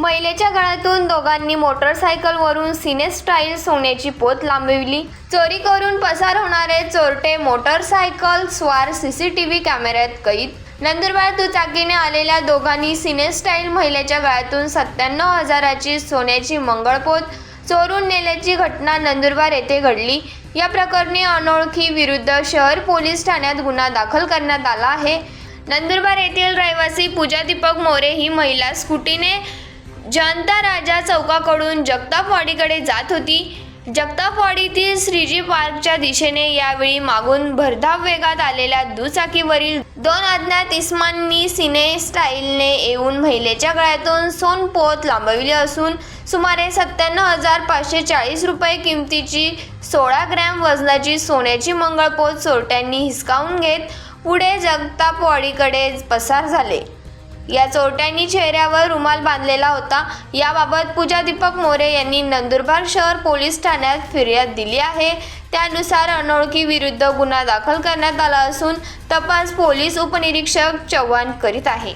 महिलेच्या गळ्यातून दोघांनी मोटरसायकलवरून सिने स्टाईल सोन्याची पोत लांबविली. चोरी करून पसार होणारे चोरटे मोटरसायकल स्वार सीसीटीव्ही कॅमेऱ्यात कैद. नंदुरबार दुचाकीने आलेल्या दोघांनी सिने स्टाईल महिलेच्या गळ्यातून सत्त्याण्णव हजाराची सोन्याची मंगळपोत चोरून नेल्याची घटना नंदुरबार येथे घडली. या प्रकरणी अनोळखी विरुद्ध शहर पोलीस ठाण्यात गुन्हा दाखल करण्यात आला आहे. नंदुरबार येथील रहिवासी पूजा दीपक मोरे ही महिला स्कूटीने जनता राजा चौकाकडून जगतापवाडीकडे जात होती. जगतापवाडीतील श्रीजी पार्कच्या दिशेने यावेळी मागून भरधाव वेगात आलेल्या दुचाकीवरील दोन अज्ञात इस्मांनी सिने स्टाईलने येऊन महिलेच्या गळ्यातून सोनपोत लांबविली असून सुमारे सत्त्याण्णव हजार पाचशे चाळीस रुपये किमतीची सोळा ग्रॅम वजनाची सोन्याची मंगळपोत चोरट्यांनी हिसकावून घेत पुढे जगतापवाडीकडे पसार झाले. या चोरट्यांनी चेहऱ्यावर रुमाल बांधलेला होता. याबाबत पूजा दीपक मोरे यांनी नंदुरबार शहर पोलीस ठाण्यात फिर्याद दिली आहे. त्यानुसार अनोळखी विरुद्ध गुन्हा दाखल करण्यात आला असून तपास पोलीस उपनिरीक्षक चव्हाण करीत आहे.